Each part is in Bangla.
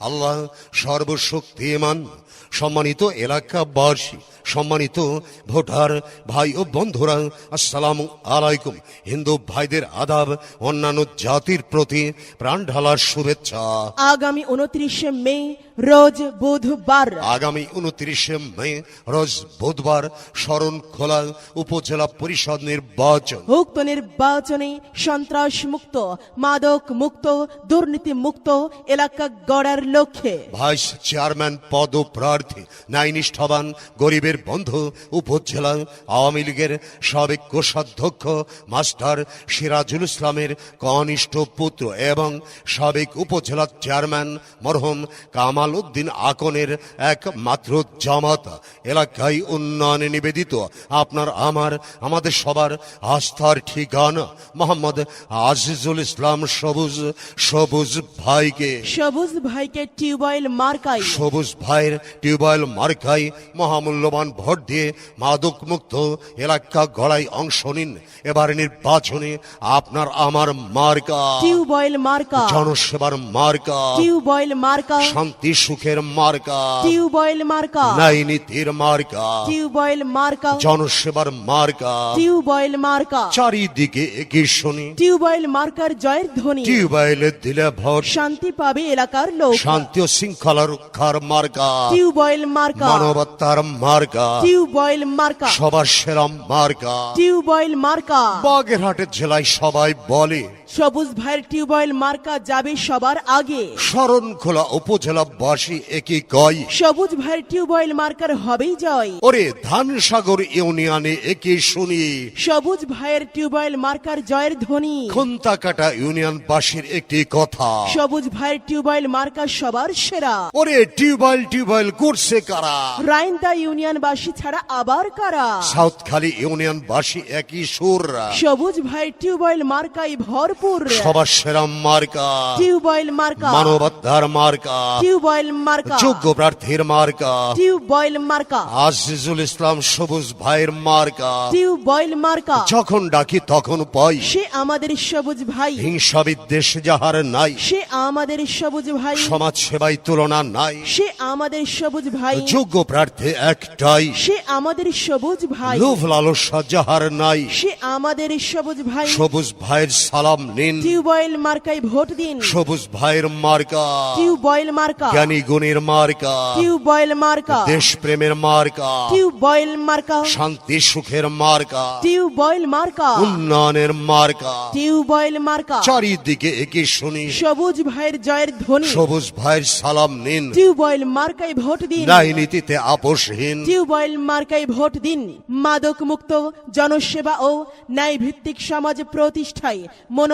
আল্লাহ সর্বশক্তিমান, সম্মানিত এলাকাবাসী, সম্মানিত ভোটার ভাই ও বন্ধুরা, আসসালাম আলাইকুম। হিন্দু ভাইদের আদাব, অন্যান্য জাতির প্রতি প্রাণ ঢালার শুভেচ্ছা। আগামী উনত্রিশে মে রোজ বুধবার। আগামী উনত্রিশে মে রোজ বুধবার শরণখোলা উপজেলা পরিষদ নির্বাচন। উক্ত নির্বাচনে সন্ত্রাস মুক্ত মাদক মুক্ত দুর্নীতি মুক্ত এলাকা গড়ার লক্ষ্যে। ভাইস চেয়ারম্যান পদপ্রার্থী ন্যায়নিষ্ঠবান গরিবের বন্ধু উপজেলা আওয়ামী লীগের সাবেক কোষাধ্যক্ষ মাস্টার সিরাজুল ইসলামের কনিষ্ঠ পুত্র এবং সাবেক উপজেলা চেয়ারম্যান মরহুম কামাল উদ্দিন আকনের একমাত্র জামাতা। এলাকায় উন্নয়নে নিবেদিত। আপনার আমার আমাদের সবার আস্থার ঠিকানা। মোহাম্মদ আজিজুল ইসলাম সবুজ সবুজ ভাইকে। সবুজ ভাইকে টিউবওয়েল মার্কাই সবুজ ভাইয়ের টিউবওয়েল মার্কাই মহামূল্যবান ভোট দিয়ে মাদক মুক্ত এলাকা গড়াই অংশ নিন। এবার নির্বাচনে আপনার আমার মার্কা। টিউবওয়েল মার্কা। জনসেবার মার্কা। টিউবওয়েল মার্কা। শান্তি সুখের মার্কা। টিউবওয়েল মার্কা। ন্যায় নীতির মার্কা। টিউবওয়েল মার্কা। জনসেবার মার্কা। টিউবওয়েল মার্কা। চারিদিকে এগিয়ে শুনি। টিউবওয়েল মার্কার জয়ের ধ্বনি। টিউবওয়েলে দিলে ভোট শান্তি পাবে এলাকার লোক। শান্তি ও শৃঙ্খলা রক্ষার মার্কা। টিউবওয়েল মার্কা। মানবতার মার্কা। টিউবওয়েল মার্কা। সবার সেরা মার্কা। টিউবওয়েল মার্কা। বাগেরহাটের জেলায় সবাই বলে সবুজ ভাইয়ের টিউবওয়েল মার্কা যাবে সবার আগে। শরণখোলা উপজেলাবাসী একই কয়। সবুজ ভাইয়ের টিউবওয়েল মার্কার হবেই জয়। ওরে ধানসাগর ইউনিয়নে একই শুনি। সবুজ ভাইয়ের টিউবওয়েল মার্কার জয়ের ধ্বনি। খুন্তাকাটা ইউনিয়নবাসীর একটি কথা। সবুজ ভাইয়ের টিউবওয়েল মার্কা সবার সেরা। ওরে টিউবওয়েল টিউবওয়েল করছে কারা? রাইন্দা ইউনিয়নবাসী ছাড়া আবার কারা? সাউথখালী ইউনিয়নবাসী একই সুর। সবুজ ভাইয়ের টিউবওয়েল মার্কাই ভরপুর সবার সেরা মার্কা। টিউবওয়েল মার্কা। মানবতার মার্কা। টিউবওয়েল মার্কা। যোগ্য প্রার্থীর মার্কা। টিউবওয়েল মার্কা। আজিজুল ইসলাম সবুজ ভাইয়ের মার্কা। টিউবওয়েল মার্কা। যখন ডাকি তখন পাই। সে আমাদের সবুজ ভাই। হিংসা বিদ্বেষ যাহার নাই। সে আমাদের সবুজ ভাই। সমাজ সেবায় তুলনা নাই। সে আমাদের সবুজ ভাই। যোগ্য প্রার্থী একটাই। সে আমাদের সবুজ ভাই। লোভ লালসা যাহার নাই। সে আমাদের সবুজ ভাই। সবুজ ভাইয়ের সালাম নিন টিউবওয়েল মার্কায় ভোট দিন। সবুজ ভাইয়ের মার্কা। টিউবওয়েল মার্কা। জ্ঞানী গুণের মার্কা। টিউবওয়েল মার্কা। দেশ প্রেমের মার্কা। টিউবওয়েল মার্কা। শান্তি সুখের মার্কা। টিউবওয়েল মার্কা। উন্নয়নের মার্কা। টিউবওয়েল মার্কা। চারিদিকে একে শুনি। সবুজ ভাইয়ের জয়ের ধ্বনি। সবুজ ভাইয়ের সালাম নিন। টিউবওয়েল মার্কায় ভোট দিন। ন্যায় নীতিতে আপোষহীন। টিউবওয়েল মার্কায় ভোট দিন। মাদক মুক্ত জনসেবা ও ন্যায় ভিত্তিক সমাজ প্রতিষ্ঠায়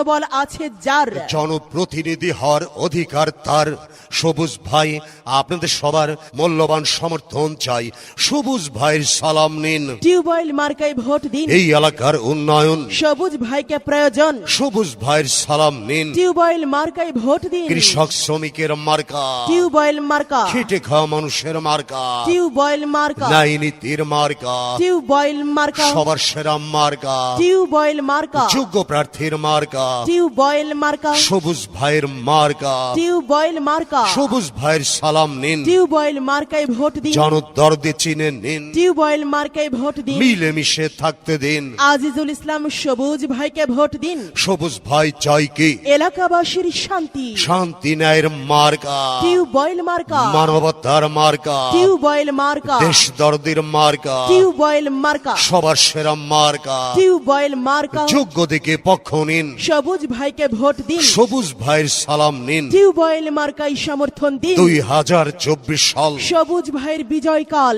মনোবল আছে যার। জনপ্রতিনিধি হওয়ার অধিকার তার। সবুজ ভাই আপনাদের সবার মূল্যবান সমর্থন চাই। সবুজ ভাইয়ের সালাম নিন। টিউবওয়েল মার্কায় ভোট দিন। এই এলাকার উন্নয়ন। সবুজ ভাইকে প্রয়োজন। সবুজ ভাইয়ের সালাম নিন। টিউবওয়েল মার্কায় ভোট দিন। কৃষক শ্রমিকের মার্কা। টিউবওয়েল মার্কা। খেটে খাওয়া মানুষের মার্কা। টিউবওয়েল মার্কা। ন্যায় নীতির মার্কা। টিউবওয়েল মার্কা। সবার সেরা মার্কা। টিউবওয়েল মার্কা। যোগ্য প্রার্থীর মার্কা। টিউবওয়েল মার্কা। সবুজ ভাইয়ের মার্কা। টিউবওয়েল মার্কা। সবুজ ভাইয়ের সালাম নিন। টিউবওয়েল মার্কায় ভোট দিন। জনদর্দে চিনে নিন। টিউবওয়েল মার্কায় ভোট দিন। মিলেমিশে থাকতে দিন। আজিজুল ইসলাম সবুজ ভাইকে ভোট দিন। সবুজ ভাই চাই কি? এলাকাবাসীর শান্তি। শান্তি ন্যায়ের মার্কা। টিউবওয়েল মার্কা। মানবতার মার্কা। টিউবওয়েল মার্কা। দেশ দর্দের মার্কা। টিউবওয়েল মার্কা। সবার সেরা মার্কা। টিউবওয়েল মার্কা। যোগ্য দিকে পক্ষ নিন। সবুজ ভাইকে ভোট দিন সবুজ ভাইয়ের সালাম নিন টিউবওয়েল মার্কাই সমর্থন দিন দুই হাজার চব্বিশ সাল সবুজ ভাইয়ের বিজয়কাল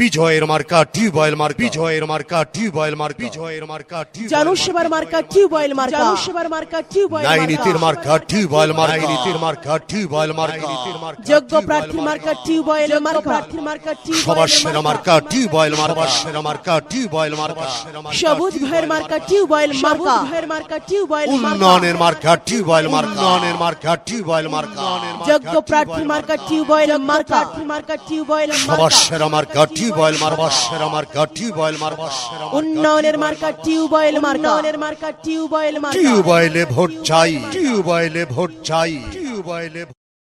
বিজয়ের মার্কা টিউবওয়েল মার্কা বিজয়ের মার্কা টিউবওয়েল মার্কা বিজয়ের মার্কা জনসেবার মার্কা টিউবওয়েল মার্কা জনসেবার মার্কা টিউবওয়েল ন্যায় মার্কা নীতির মার্কা টিউবওয়েল মার্কা নীতির মার্কা টিউবওয়েল মার্কা যোগ্য প্রার্থীর মার্কা টিউবওয়েল মার্কা প্রার্থীর মার্কা সবার টিউবওয়েল সেরা মার্কা টিউবওয়েল মার্কা সেরা মার্কা টিউবওয়েল মার্কা সবুজ ভাইয়ের মার্কা টিউবওয়েল মার্কা ভাইয়ের মার্কা টিউবওয়েল মার্কা উন্নয়নের মার্কা টিউবওয়েল মার্কা। উন্নয়নের মার্কা টিউবওয়েল মার্কা। যোগ্য প্রার্থী মার্কা টিউবওয়েল মার্কা। মার্কা টিউবওয়েল মার্কা সেরা মার্কা টিউবওয়েল মার্কা সেরা মার্কা। টিউবওয়েল মার্কা উন্নয়নের মার্কা টিউবওয়েল মার্কা। উন্নয়নের মার্কা টিউবওয়েল মার্কা। টিউবওয়েলে ভোট চাই টিউবওয়েলে ভোট চাই টিউবওয়েলে